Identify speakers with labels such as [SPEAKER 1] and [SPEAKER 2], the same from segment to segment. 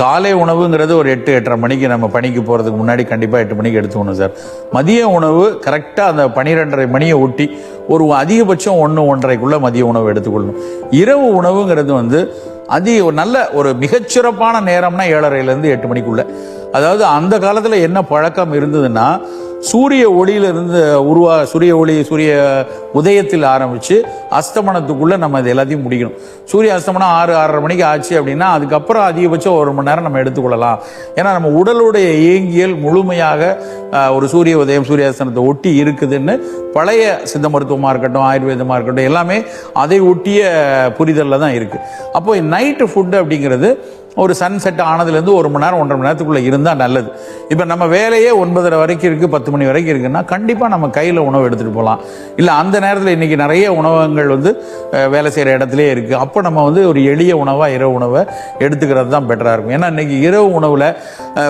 [SPEAKER 1] காலை உணவுங்கிறது ஒரு எட்டு எட்டரை மணிக்கு நம்ம பணிக்கு போகிறதுக்கு முன்னாடி கண்டிப்பாக எட்டு மணிக்கு எடுத்துக்கணும் சார். மதிய உணவு கரெக்டாக அந்த பன்னிரெண்டரை மணியை ஒட்டி ஒரு அதிகபட்சம் ஒன்று ஒன்றரைக்குள்ளே மதிய உணவு எடுத்துக்கொள்ளணும். இரவு உணவுங்கிறது வந்து அதிக ஒரு நல்ல ஒரு மிகச்சிறப்பான நேரம்னா ஏழரைலேருந்து எட்டு மணிக்குள்ளே. அதாவது அந்த காலத்தில் என்ன பழக்கம் இருந்ததுன்னா சூரிய ஒளியிலிருந்து உருவா சூரிய ஒளி சூரிய உதயத்தில் ஆரம்பித்து அஸ்தமனத்துக்குள்ளே நம்ம இது எல்லாத்தையும் முடிக்கணும். சூரிய அஸ்தமனம் ஆறு ஆறரை மணிக்கு ஆச்சு அப்படின்னா அதுக்கப்புறம் அதிகபட்சம் ஒரு மணி நேரம் நம்ம எடுத்துக்கொள்ளலாம். ஏன்னா நம்ம உடலுடைய இயங்கியல் முழுமையாக ஒரு சூரிய உதயம் சூரிய ஒட்டி இருக்குதுன்னு பழைய சித்த மருத்துவமாக இருக்கட்டும் ஆயுர்வேதமாக இருக்கட்டும் எல்லாமே அதை ஒட்டிய புரிதலில் தான் இருக்குது அப்போ நைட்டு ஃபுட்டு அப்படிங்கிறது ஒரு சன் செட் ஆனதுலேருந்து ஒரு மணி நேரம் ஒன்றரை மணி நேரத்துக்குள்ளே இருந்தால் நல்லது. இப்போ நம்ம வேலையே ஒன்பதரை வரைக்கும் இருக்குது பத்து மணி வரைக்கும் இருக்குன்னா கண்டிப்பாக நம்ம கையில் உணவு எடுத்துகிட்டு போகலாம் இல்லை அந்த நேரத்தில் இன்றைக்கி நிறைய உணவகங்கள் வந்து வேலை செய்கிற இடத்துலையே இருக்குது அப்போ நம்ம வந்து ஒரு எளிய உணவாக இரவு உணவை எடுத்துக்கிறது தான் பெட்டராக இருக்கும். ஏன்னா இன்றைக்கி இரவு உணவில்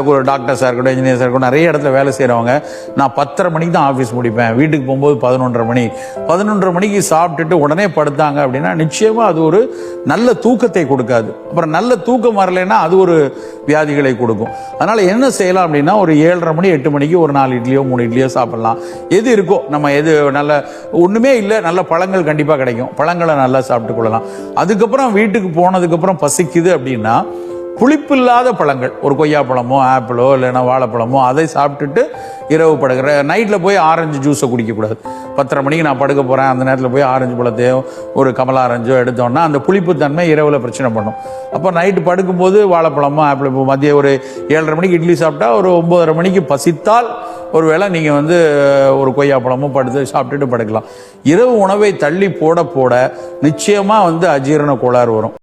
[SPEAKER 1] ஒரு டாக்டர்ஸாக இருக்கட்டும் இன்ஜினியர்ஸாக இருக்கட்டும் நிறைய இடத்துல வேலை செய்கிற செய்கிறவங்க நான் பத்தரை மணிக்கு தான் ஆஃபீஸ் முடிப்பேன். வீட்டுக்கு போகும்போது பதினொன்றரை மணி. பதினொன்றரை மணிக்கு சாப்பிட்டுட்டு உடனே படுத்தாங்க அப்படின்னா நிச்சயமாக அது ஒரு நல்ல தூக்கத்தை கொடுக்காது. அப்புறம் நல்ல தூக்கம் வரலைன்னா அது ஒரு வியாதிகளை கொடுக்கும். அதனால் என்ன செய்யலாம் அப்படின்னா ஒரு ஏழரை மணி எட்டு மணிக்கு ஒரு நாலு இட்லியோ மூணு இட்லியோ சாப்பிடலாம். எது இருக்கோ நம்ம எது நல்ல ஒன்றுமே இல்லை நல்ல பழங்கள் கண்டிப்பாக கிடைக்கும். பழங்களை நல்லா சாப்பிட்டு கொள்ளலாம். அதுக்கப்புறம் வீட்டுக்கு போனதுக்கப்புறம் பசிக்குது அப்படின்னா புளிப்பில்லாத பழங்கள். ஒரு கொய்யாப்பழமோ ஆப்பிளோ இல்லைன்னா வாழைப்பழமோ அதை சாப்பிட்டுட்டு இரவு படுக்கிற நைட்டில் போய் ஆரஞ்சு ஜூஸை குடிக்கக்கூடாது. பத்தரை மணிக்கு நான் படுக்க போகிறேன் அந்த நேரத்தில் போய் ஆரஞ்சு பழத்தையோ ஒரு கமலா ஆரஞ்சோ எடுத்தோம்னா அந்த புளிப்புத்தன்மை இரவில் பிரச்சனை பண்ணும். அப்போ நைட்டு படுக்கும்போது வாழைப்பழமோ ஆப்பிள் இப்போ மதியம் ஒரு ஏழரை மணிக்கு இட்லி சாப்பிட்டா ஒரு ஒம்பதரை மணிக்கு பசித்தால் ஒரு வேளை நீங்கள் வந்து ஒரு கொய்யாப்பழமோ படுத்து சாப்பிட்டுட்டு படுக்கலாம். இரவு உணவை தள்ளி போட போட நிச்சயமாக வந்து அஜீரண கோளாறு வரும்.